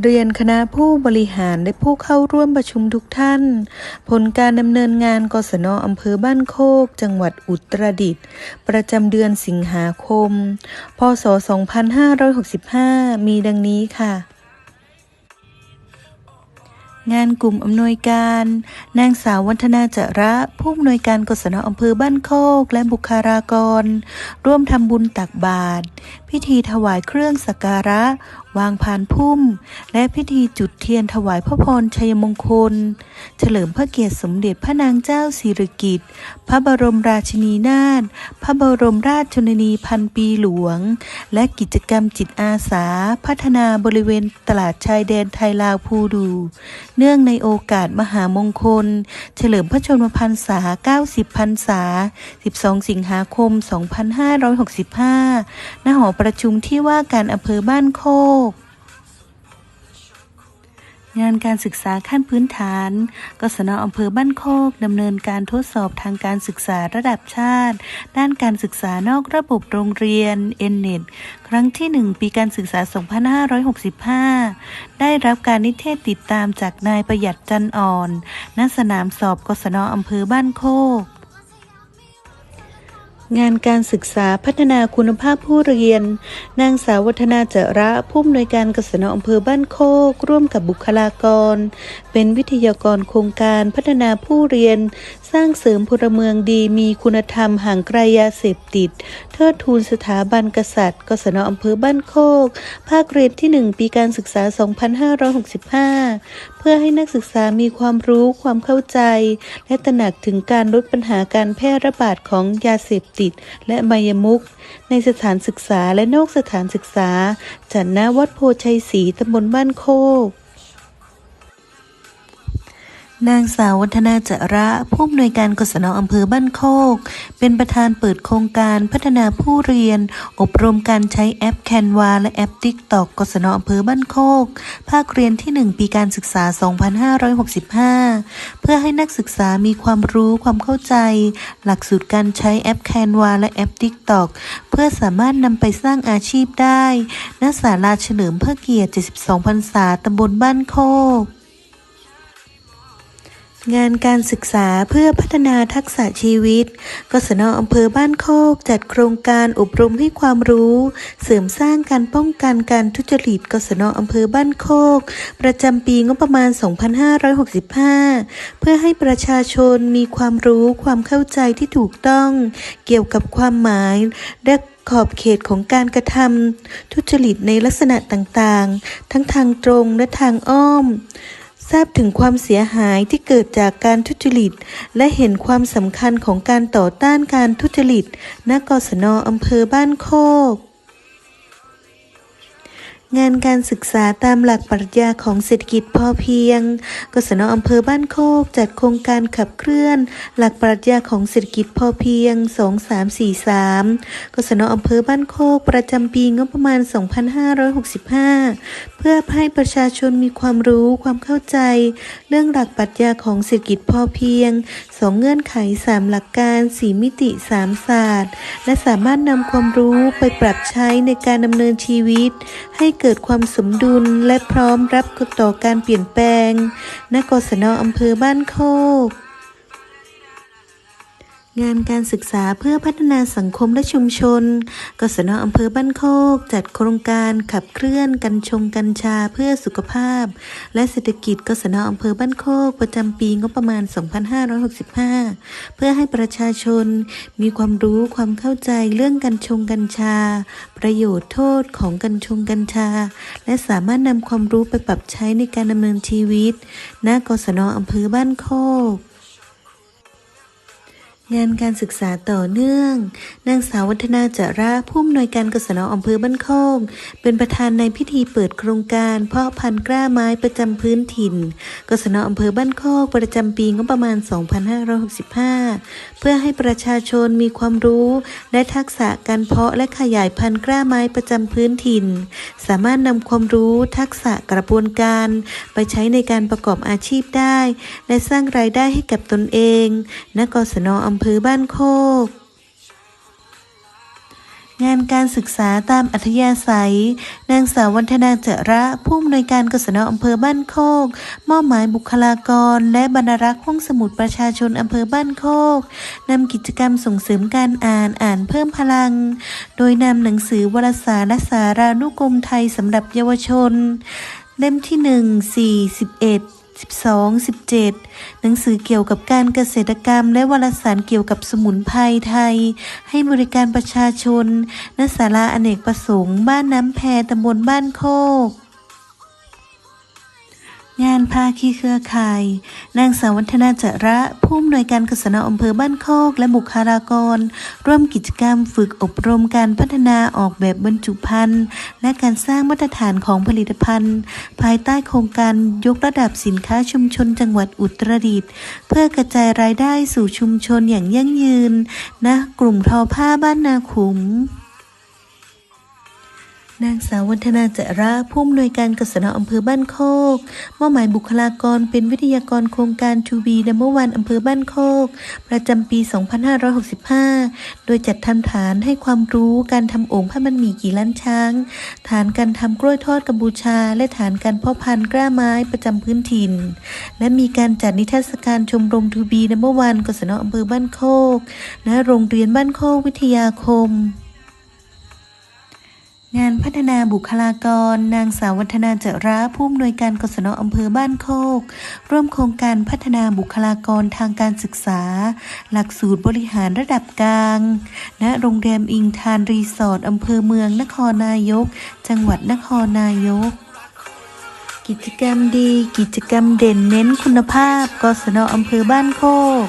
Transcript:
เรียนคณะผู้บริหารและผู้เข้าร่วมประชุมทุกท่าน ผลการดำเนินงานกศนอำเภอบ้านโคก จังหวัดอุตรดิตถ์ประจำเดือนสิงหาคม พศ 2565 มีดังนี้ค่ะ งานกลุ่มอำนวยการ นางสาววัฒนาจระผู้อำนวยการกศนอำเภอบ้านโคก และบุคลากร ร่วมทำบุญตักบาตรพิธีถวายเครื่องสักการะ วางพานพุ่ม และพิธีจุดเทียนถวายพระพรชัยมงคล เฉลิมพระเกียรติสมเด็จพระนางเจ้าสิริกิติ์พระบรมราชินีนาถพระบรมราชชนนีพันปีหลวง และกิจกรรมจิตอาสา พัฒนาบริเวณตลาดชายแดนไทยลาวภูดู เนื่องในโอกาสมหามงคล เฉลิมพระชนมพรรษา 90 พรรษา 12 สิงหาคม 2565 ณ หอประชุมที่ว่าการอำเภอบ้านโคก งานการศึกษาขั้นพื้นฐาน กศนอำเภอบ้านโคกดำเนินการทดสอบทางการศึกษาระดับชาติ ด้านการศึกษานอกระบบโรงเรียน n n e t ครั้งที่ 1 ปีการศึกษา 2565 ได้รับการนิเทศติดตามจากนายประหยัดจันอ่อน ณ สนามสอบกศนอำเภอบ้านโคก งานการศึกษาพัฒนาคุณภาพผู้เรียน นางสาววัฒนาเจระผู้อำนวยการกศนอำเภอบ้านโคก ร่วมกับบุคลากร เป็นวิทยากรโครงการพัฒนาผู้เรียน สร้างเสริมพลเมืองดีมีคุณธรรมห่างไกลยาเสพติด เทิดทูนสถาบันกษัตริย์กศนอำเภอบ้านโคก ภาคเรียนที่ 1 ปีการศึกษา 2565 เพื่อให้นักศึกษามีความรู้ความเข้าใจ และตระหนักถึงการลดปัญหาการแพร่ระบาดของยาเสพติดและมายมุก ในสถานศึกษาและนอกสถานศึกษาจัดณวัดโพชัยศรีตำบลบ้านโคก นางสาววัฒนาจระผู้อำนวยการกศนอำเภอบ้านโคก เป็นประธานเปิดโครงการพัฒนาผู้เรียน อบรมการใช้แอปแคนวาและแอปติ๊กตอกกศนอำเภอบ้านโคก ภาคเรียนที่ 1 ปีการศึกษา 2565 เพื่อให้นักศึกษามีความรู้ความเข้าใจ หลักสูตรการใช้แอปแคนวาและแอปติ๊กตอกเพื่อสามารถนำไปสร้างอาชีพได้ณศาลาเฉลิมพระเกียรติ 72 พรรษาตำบลบ้านโคก งานการศึกษาเพื่อพัฒนาทักษะชีวิต กศนอำเภอบ้านโคกจัดโครงการอบรมให้ความรู้ เสริมสร้างการป้องกันการทุจริต กศนอำเภอบ้านโคก ประจำปีงบประมาณ 2565 เพื่อให้ประชาชนมีความรู้ความเข้าใจที่ถูกต้อง เกี่ยวกับความหมายและขอบเขตของการกระทำทุจริตในลักษณะต่างๆ ทั้งทางตรงและทางอ้อม ทราบถึงความเสียหายที่เกิดจากการทุจริต และเห็นความสำคัญของการต่อต้านการทุจริต ณ กศนอำเภอบ้านโคก งานการศึกษาตามหลักปรัชญาของเศรษฐกิจพอเพียง กศนอำเภอบ้านโคกจัดโครงการขับเคลื่อน หลักปรัชญาของเศรษฐกิจพอเพียง 2343 กศนอำเภอบ้านโคกประจำปีงบประมาณ 2565 เพื่อให้ประชาชนมีความรู้ความเข้าใจ เรื่องหลักปรัชญาของเศรษฐกิจพอเพียง 2 เงื่อนไข 3 หลักการ 4 มิติ 3 ศาสตร์ และสามารถนำความรู้ไปปรับใช้ในการดำเนินชีวิตให้เกิดความสมดุลและพร้อมรับต่อการเปลี่ยนแปลง ณ กศนอำเภอบ้านโคก งานการศึกษาเพื่อพัฒนาสังคมและชุมชน กศนอำเภอบ้านโคก จัดโครงการขับเคลื่อนกัญชงกัญชาเพื่อสุขภาพ และเศรษฐกิจกศนอำเภอบ้านโคก ประจำปีงบประมาณ 2565 เพื่อให้ประชาชนมีความรู้ความเข้าใจเรื่องกัญชงกัญชา ประโยชน์โทษของกัญชงกัญชา และสามารถนำความรู้ไปปรับใช้ในการดำเนินชีวิต ณ กศนอำเภอบ้านโคก งานการศึกษาต่อเนื่อง นางสาววัฒนาจระผู้อำนวยการกศนอำเภอบ้านโคกเป็นประธานในพิธีเปิดโครงการ เพาะพันธุ์กล้าไม้ประจำพื้นถิ่น กศนอำเภอบ้านโคกประจำปีงบประมาณ 2565 เพื่อให้ประชาชนมีความรู้ และทักษะการเพาะและขยายพันธุ์กล้าไม้ประจำพื้นถิ่น สามารถนำความรู้ทักษะกระบวนการ ไปใช้ในการประกอบอาชีพได้ และสร้างรายได้ให้กับตนเอง ณ กศนอำเภอบ้านโคก งานการศึกษาตามอัธยาศัย นางสาววันธนาเจระผู้อำนวยการกศนอำเภอบ้านโคก มอบหมายบุคลากร และบรรณารักษ์ห้องสมุดประชาชนอำเภอบ้านโคกนำกิจกรรมส่งเสริมการอ่านอ่านเพิ่มพลัง โดยนำหนังสือวารสารและสารานุกรมไทยสำหรับเยาวชน เล่มที่1 4 11 12 17 หนังสือเกี่ยวกับการเกษตรกรรม และวารสารเกี่ยวกับสมุนไพรไทย ให้บริการประชาชนณศาลาอเนกประสงค์ บ้านน้ำแพตำบลบ้านโคก งานภาคีเครือข่าย นางสาววัฒนาจระ ผู้อำนวยการกศนอำเภอบ้านโคก และบุคลากร ร่วมกิจกรรมฝึกอบรมการพัฒนาออกแบบบรรจุภัณฑ์ และการสร้างมาตรฐานของผลิตภัณฑ์ ภายใต้โครงการยกระดับสินค้าชุมชนจังหวัดอุตรดิตถ์เพื่อกระจายรายได้สู่ชุมชนอย่างยั่งยืนณกลุ่มทอผ้าบ้านนาขุม นางสาววัฒนาเจระผู้อำนวยการกศนอำเภอบ้านโคกมอบหมายบุคลากรเป็นวิทยากรโครงการทูบีดัมเบิลวันอำเภอบ้านโคก ประจำปี 2565 โดยจัดทำฐานให้ความรู้การทำโอ่งผ้ามันหมี่กี่ล้านช้าง ฐานการทำกล้วยทอดกัมพูชา และฐานการเพาะพันธุ์กล้าไม้ประจำพื้นถิ่น และมีการจัดนิทรรศการชมรมทูบีดัมเบิลวันกศนอำเภอบ้านโคกณโรงเรียนบ้านโคกวิทยาคม งานพัฒนาบุคลากร นางสาววัฒนาเจระผู้อำนวยการกศนอำเภอบ้านโคก ร่วมโครงการพัฒนาบุคลากรทางการศึกษา หลักสูตรบริหารระดับกลาง ณโรงแรมอิงทานรีสอร์ทอำเภอเมืองนครนายก จังหวัดนครนายก กิจกรรมดี กิจกรรมเด่นเน้นคุณภาพ กศนอำเภอบ้านโคก